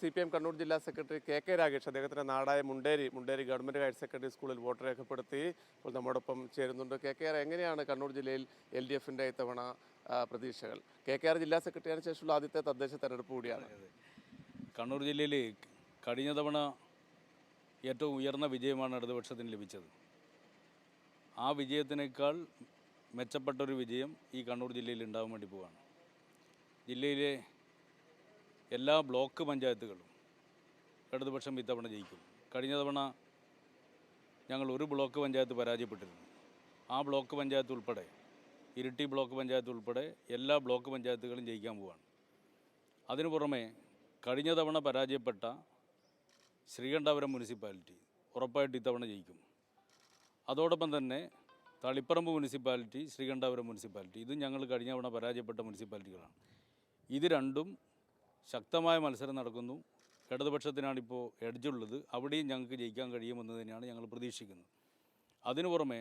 C P M Kannur ജില്ലാ secretary K K Ragesh അദ്ദേഹത്തിന്റെ നാടായ Munderi Munderi government higher secondary സ്കൂളിൽ വോട്ട് രേഖപ്പെടുത്തി. ഇപ്പോൾ നമ്മോടൊപ്പം ചേരുന്നുണ്ട് കെ കെ ആർ. എങ്ങനെയാണ് കണ്ണൂർ ജില്ലയിൽ എൽ ഡി എഫിന്റെ ഇത്തവണ പ്രതീക്ഷകൾ? കെ കെ ആർ ജില്ലാ സെക്രട്ടറിയാണ് ശേഷമുള്ള ആദ്യത്തെ തദ്ദേശ തെരഞ്ഞെടുപ്പ് കൂടിയാണ്. കണ്ണൂർ ജില്ലയിൽ കഴിഞ്ഞ തവണ ഏറ്റവും ഉയർന്ന വിജയമാണ് ഇടതുപക്ഷത്തിന് ലഭിച്ചത്. ആ വിജയത്തിനേക്കാൾ മെച്ചപ്പെട്ടൊരു വിജയം ഈ കണ്ണൂർ ജില്ലയിൽ ഉണ്ടാകാൻ വേണ്ടി പോവുകയാണ് ജില്ലയിലെ എല്ലാ ബ്ലോക്ക് പഞ്ചായത്തുകളും ഇടതുപക്ഷം ഇത്തവണ ജയിക്കും. കഴിഞ്ഞ തവണ ഞങ്ങൾ ഒരു ബ്ലോക്ക് പഞ്ചായത്ത് പരാജയപ്പെട്ടിരുന്നു. ആ ബ്ലോക്ക് പഞ്ചായത്ത് ഉൾപ്പെടെ ഇരിട്ടി ബ്ലോക്ക് പഞ്ചായത്ത് ഉൾപ്പെടെ എല്ലാ ബ്ലോക്ക് പഞ്ചായത്തുകളും ജയിക്കാൻ പോവാണ്. അതിനു പുറമെ കഴിഞ്ഞ തവണ പരാജയപ്പെട്ട ശ്രീകണ്ഠാപുരം മുനിസിപ്പാലിറ്റി ഉറപ്പായിട്ട് ഇത്തവണ ജയിക്കും. അതോടൊപ്പം തന്നെ തളിപ്പറമ്പ് മുനിസിപ്പാലിറ്റി ശ്രീകണ്ഠാപുരം മുനിസിപ്പാലിറ്റി ഇതും ഞങ്ങൾ കഴിഞ്ഞ തവണ പരാജയപ്പെട്ട മുനിസിപ്പാലിറ്റികളാണ്. ഇത് രണ്ടും ശക്തമായ മത്സരം നടക്കുന്നു. ഇടതുപക്ഷത്തിനാണിപ്പോൾ എഡ്ജുള്ളത് അവിടെയും ഞങ്ങൾക്ക് ജയിക്കാൻ കഴിയുമെന്ന് തന്നെയാണ് ഞങ്ങൾ പ്രതീക്ഷിക്കുന്നത്. അതിനു പുറമെ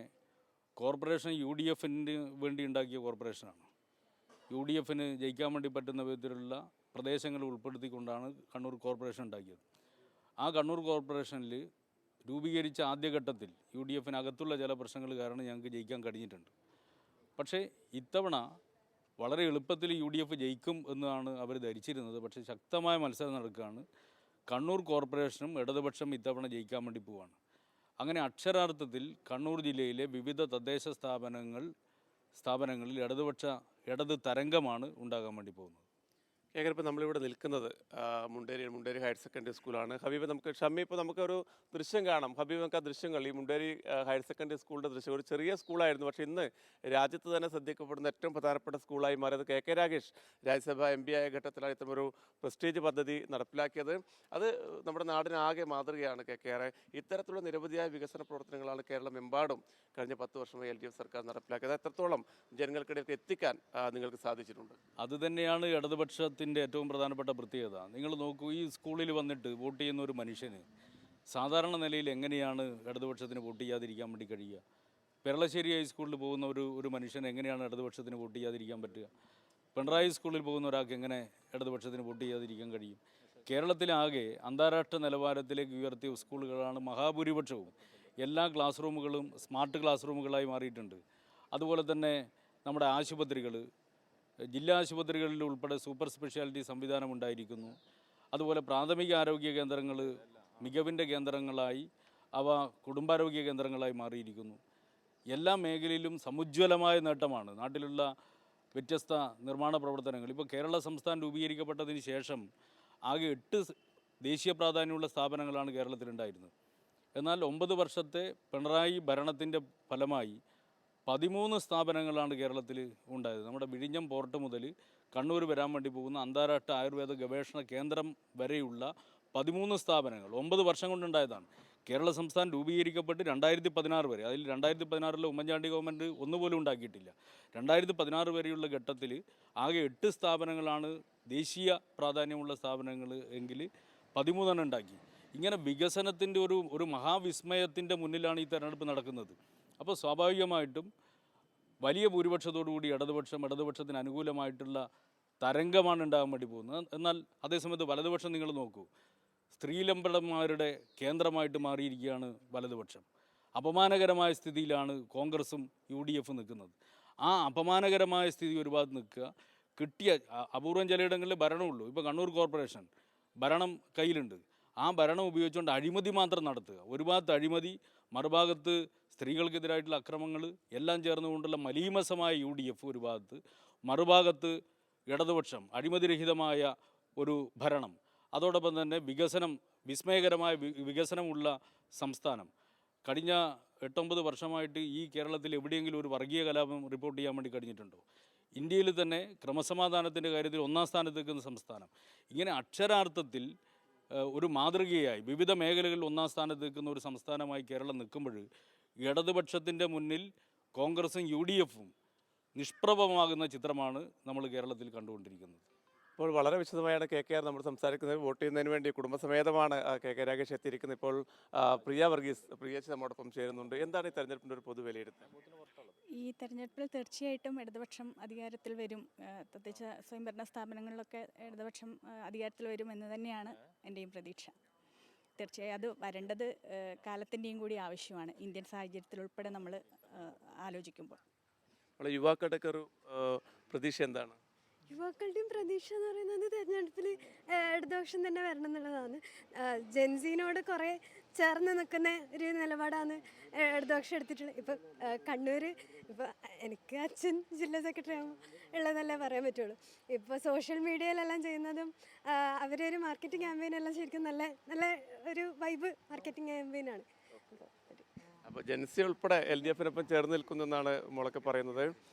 കോർപ്പറേഷൻ യു ഡി എഫിന് വേണ്ടി ഉണ്ടാക്കിയ കോർപ്പറേഷനാണ് യു ഡി എഫിന് ജയിക്കാൻ വേണ്ടി പറ്റുന്ന വിധത്തിലുള്ള പ്രദേശങ്ങൾ ഉൾപ്പെടുത്തിക്കൊണ്ടാണ് കണ്ണൂർ കോർപ്പറേഷൻ ഉണ്ടാക്കിയത്. ആ കണ്ണൂർ കോർപ്പറേഷനിൽ രൂപീകരിച്ച ആദ്യഘട്ടത്തിൽ യു ഡി എഫിനകത്തുള്ള ചില പ്രശ്നങ്ങൾ കാരണം ഞങ്ങൾക്ക് ജയിക്കാൻ കഴിഞ്ഞിട്ടുണ്ട്. പക്ഷേ ഇത്തവണ വളരെ എളുപ്പത്തിൽ യു ഡി എഫ് ജയിക്കും എന്നാണ് അവർ ധരിച്ചിരുന്നത്. പക്ഷേ ശക്തമായ മത്സരം നടക്കുകയാണ്. കണ്ണൂർ കോർപ്പറേഷനും ഇടതുപക്ഷം ഇത്തവണ ജയിക്കാൻ വേണ്ടി പോവാണ്. അങ്ങനെ അക്ഷരാർത്ഥത്തിൽ കണ്ണൂർ ജില്ലയിലെ വിവിധ തദ്ദേശ സ്ഥാപനങ്ങൾ സ്ഥാപനങ്ങളിൽ ഇടതുപക്ഷ ഇടത് തരംഗമാണ് ഉണ്ടാകാൻ വേണ്ടി പോകുന്നത്. കെ ഇപ്പോൾ നമ്മളിവിടെ നിൽക്കുന്നത് മുണ്ടേരി മുണ്ടേരി ഹയർ സെക്കൻഡറി സ്കൂളാണ്. ഹബീബ് നമുക്ക് ഷമ്മി ഇപ്പോൾ നമുക്കൊരു ദൃശ്യം കാണാം. ഹബീബ് നമുക്ക് ആ ദൃശ്യങ്ങൾ ഈ മുണ്ടേരി ഹയർ സെക്കൻഡറി സ്കൂളിന്റെ ദൃശ്യം ഒരു ചെറിയ സ്കൂളായിരുന്നു. പക്ഷേ ഇന്ന് രാജ്യത്ത് തന്നെ ശ്രദ്ധിക്കപ്പെടുന്ന ഏറ്റവും പ്രധാനപ്പെട്ട സ്കൂളായി മാറിയത് K K Ragesh Rajya Sabha M P ആയ ഘട്ടത്തിലാണ് ഒരു പ്രസ്റ്റീജ് പദ്ധതി നടപ്പിലാക്കിയത്. അത് നമ്മുടെ നാടിനാകെ മാതൃകയാണ് കെ കെ ആർ ഇത്തരത്തിലുള്ള നിരവധിയായ വികസന പ്രവർത്തനങ്ങളാണ് കേരളമെമ്പാടും കഴിഞ്ഞ പത്ത് വർഷമായി എൽ ഡി എഫ് സർക്കാർ നടപ്പിലാക്കിയത്. അത് എത്രത്തോളം ജനങ്ങൾക്കിടയിൽ എത്തിക്കാൻ നിങ്ങൾക്ക് സാധിച്ചിട്ടുണ്ട്? അതുതന്നെയാണ് ഇടതുപക്ഷത്തിന്റെ ഏറ്റവും പ്രധാനപ്പെട്ട പ്രത്യേകത നിങ്ങൾ നോക്കൂ ഈ സ്കൂളിൽ വന്നിട്ട് വോട്ട് ചെയ്യുന്ന ഒരു മനുഷ്യന് സാധാരണ നിലയിൽ എങ്ങനെയാണ് ഇടതുപക്ഷത്തിന് വോട്ട് ചെയ്യാതിരിക്കാൻ വേണ്ടി കഴിയുക? പെരളശ്ശേരി ഹൈസ്കൂളിൽ പോകുന്ന ഒരു ഒരു മനുഷ്യൻ എങ്ങനെയാണ് ഇടതുപക്ഷത്തിന് വോട്ട് ചെയ്യാതിരിക്കാൻ പറ്റുക? പിണറായി സ്കൂളിൽ പോകുന്ന ഒരാൾക്ക് എങ്ങനെ ഇടതുപക്ഷത്തിന് വോട്ട് ചെയ്യാതിരിക്കാൻ കഴിയും? കേരളത്തിലാകെ അന്താരാഷ്ട്ര നിലവാരത്തിലേക്ക് ഉയർത്തിയ സ്കൂളുകളാണ് മഹാഭൂരിപക്ഷവും. എല്ലാ ക്ലാസ് റൂമുകളും സ്മാർട്ട് ക്ലാസ് റൂമുകളായി മാറിയിട്ടുണ്ട്. അതുപോലെ തന്നെ നമ്മുടെ ആശുപത്രികൾ ജില്ലാ ആശുപത്രികളിൽ ഉൾപ്പെടെ സൂപ്പർ സ്പെഷ്യാലിറ്റി സംവിധാനം ഉണ്ടായിരിക്കുന്നു. അതുപോലെ പ്രാഥമിക ആരോഗ്യ കേന്ദ്രങ്ങൾ മികവിന്റെ കേന്ദ്രങ്ങളായി അവ കുടുംബാരോഗ്യ കേന്ദ്രങ്ങളായി മാറിയിരിക്കുന്നു. എല്ലാ മേഖലയിലും സമുജ്വലമായ നേട്ടമാണ്. നാട്ടിലുള്ള വ്യത്യസ്ത നിർമ്മാണ പ്രവർത്തനങ്ങൾ. ഇപ്പോൾ കേരള സംസ്ഥാനം രൂപീകരിക്കപ്പെട്ടതിന് ശേഷം ആകെ എട്ട് ദേശീയ പ്രാധാന്യമുള്ള സ്ഥാപനങ്ങളാണ് കേരളത്തിലുണ്ടായിരുന്നത്. എന്നാൽ ഒമ്പത് വർഷത്തെ പിണറായി ഭരണത്തിന്റെ ഫലമായി പതിമൂന്ന് സ്ഥാപനങ്ങളാണ് കേരളത്തിൽ ഉണ്ടായത്. നമ്മുടെ വിഴിഞ്ഞം പോർട്ട് മുതൽ കണ്ണൂർ വരാൻ വേണ്ടി പോകുന്ന അന്താരാഷ്ട്ര ആയുർവേദ ഗവേഷണ കേന്ദ്രം വരെയുള്ള പതിമൂന്ന് സ്ഥാപനങ്ങൾ ഒമ്പത് വർഷം കൊണ്ടുണ്ടായതാണ് കേരള സംസ്ഥാനം രൂപീകരിക്കപ്പെട്ട് രണ്ടായിരത്തി പതിനാറ് വരെ. അതിൽ രണ്ടായിരത്തി പതിനാറിലെ ഉമ്മൻചാണ്ടി ഗവൺമെന്റ് ഒന്നുപോലും ഉണ്ടാക്കിയിട്ടില്ല. രണ്ടായിരത്തി പതിനാറ് വരെയുള്ള ഘട്ടത്തിൽ ആകെ എട്ട് സ്ഥാപനങ്ങളാണ് ദേശീയ പ്രാധാന്യമുള്ള സ്ഥാപനങ്ങൾ എങ്കിൽ പതിമൂന്നെണ്ണം ഉണ്ടാക്കി. ഇങ്ങനെ വികസനത്തിന്റെ ഒരു ഒരു മഹാവിസ്മയത്തിന്റെ മുന്നിലാണ് ഈ തെരഞ്ഞെടുപ്പ് നടക്കുന്നത്. അപ്പോൾ സ്വാഭാവികമായിട്ടും വലിയ ഭൂരിപക്ഷത്തോടുകൂടി ഇടതുപക്ഷം ഇടതുപക്ഷത്തിന് അനുകൂലമായിട്ടുള്ള തരംഗമാണ് ഉണ്ടാകാൻ വേണ്ടി പോകുന്നത്. എന്നാൽ അതേസമയത്ത് വലതുപക്ഷം നിങ്ങൾ നോക്കൂ. സ്ത്രീലമ്പടന്മാരുടെ കേന്ദ്രമായിട്ട് മാറിയിരിക്കുകയാണ് വലതുപക്ഷം. അപമാനകരമായ സ്ഥിതിയിലാണ് കോൺഗ്രസും യു ഡി എഫും നിൽക്കുന്നത്. ആ അപമാനകരമായ സ്ഥിതി ഒരുപാട് നിൽക്കുക. കിട്ടിയ അപൂർവം ചിലയിടങ്ങളിൽ ഭരണമുള്ളൂ ഇപ്പോൾ കണ്ണൂർ കോർപ്പറേഷൻ ഭരണം കയ്യിലുണ്ട്. ആ ഭരണം ഉപയോഗിച്ചുകൊണ്ട് അഴിമതി മാത്രം നടത്തുക. ഒരു ഭാഗത്ത് അഴിമതി മറുഭാഗത്ത് സ്ത്രീകൾക്കെതിരായിട്ടുള്ള അക്രമങ്ങൾ എല്ലാം ചേർന്നുകൊണ്ടുള്ള മലീമസമായ യു ഡി എഫ് ഒരു ഭാഗത്ത് മറുഭാഗത്ത് ഇടതുപക്ഷം അഴിമതിരഹിതമായ ഒരു ഭരണം. അതോടൊപ്പം തന്നെ വികസനം വിസ്മയകരമായ വികസനമുള്ള സംസ്ഥാനം. കഴിഞ്ഞ എട്ടൊമ്പത് വർഷമായിട്ട് ഈ കേരളത്തിൽ എവിടെയെങ്കിലും ഒരു വർഗീയ കലാപം റിപ്പോർട്ട് ചെയ്യാൻ വേണ്ടി കഴിഞ്ഞിട്ടുണ്ടോ? ഇന്ത്യയിൽ തന്നെ ക്രമസമാധാനത്തിന്റെ കാര്യത്തിൽ ഒന്നാം സ്ഥാനത്ത് നിൽക്കുന്ന സംസ്ഥാനം. ഇങ്ങനെ അക്ഷരാർത്ഥത്തിൽ ഒരു മാതൃകയായി വിവിധ മേഖലകളിൽ ഒന്നാം സ്ഥാനത്ത് നിൽക്കുന്ന ഒരു സംസ്ഥാനമായി കേരളം നിൽക്കുമ്പോൾ ഇടതുപക്ഷത്തിന്റെ മുന്നിൽ കോൺഗ്രസും യു ഡി എഫും നിഷ്പ്രഭമാകുന്ന ചിത്രമാണ് നമ്മൾ കേരളത്തിൽ കണ്ടുകൊണ്ടിരിക്കുന്നത്. ഇപ്പോൾ വളരെ വിശദമായാണ് കെ കെ ആർ നമ്മൾ സംസാരിക്കുന്നത്. വോട്ട് ചെയ്യുന്നതിന് വേണ്ടി കുടുംബസമേതമാണ് കെ കെ രാഗേഷ് എത്തിയിരിക്കുന്നത്. ഇപ്പോൾ പ്രിയ വർഗീസ് പ്രിയേച്ചി നമ്മോടൊപ്പം ചേരുന്നുണ്ട്. എന്താണ് ഈ തെരഞ്ഞെടുപ്പിന്റെ ഒരു പൊതു വിലയിരുത്തൽ? ഈ തെരഞ്ഞെടുപ്പിൽ തീർച്ചയായിട്ടും ഇടതുപക്ഷം അധികാരത്തിൽ വരും. പ്രത്യേകിച്ച് സ്വയംഭരണ സ്ഥാപനങ്ങളിലൊക്കെ ഇടതുപക്ഷം അധികാരത്തിൽ വരും എന്ന് തന്നെയാണ് എന്റെയും പ്രതീക്ഷ. തീർച്ചയായും അത് വരേണ്ടത് കാലത്തിന്റെയും കൂടി ആവശ്യമാണ്. ഇന്ത്യൻ സാഹചര്യത്തിൽ ഉൾപ്പെടെ നമ്മൾ ആലോചിക്കുമ്പോൾ. ഒരു ആ, പ്രതീക്ഷ എന്താണ്? യുവാക്കളുടെയും പ്രതീക്ഷ എന്ന് പറയുന്നത് തിരഞ്ഞെടുപ്പിൽ ഇടതുപക്ഷം തന്നെ വരണം എന്നുള്ളതാണ്. ജെൻസിനോട് കുറേ ചേർന്ന് നിൽക്കുന്ന ഒരു നിലപാടാണ് ഇടതുപക്ഷം എടുത്തിട്ടുള്ളത്. ഇപ്പം കണ്ണൂർ ഇപ്പോൾ എനിക്ക് അച്ഛൻ ജില്ലാ സെക്രട്ടറി ആകുമ്പോൾ ഉള്ളതല്ലേ പറയാൻ പറ്റുള്ളൂ. ഇപ്പോൾ സോഷ്യൽ മീഡിയയിലെല്ലാം ചെയ്യുന്നതും അവരൊരു മാർക്കറ്റിംഗ് ക്യാമ്പയിൻ എല്ലാം ശരിക്കും നല്ല നല്ല ഒരു വൈബ് മാർക്കറ്റിംഗ് ക്യാമ്പയിനാണ് അപ്പോൾ ജൻസി ഉൾപ്പെടെ എൽ ഡി എഫിനൊപ്പം ചേർന്ന് നിൽക്കുന്നെന്നാണ് മോളൊക്കെ പറയുന്നത്.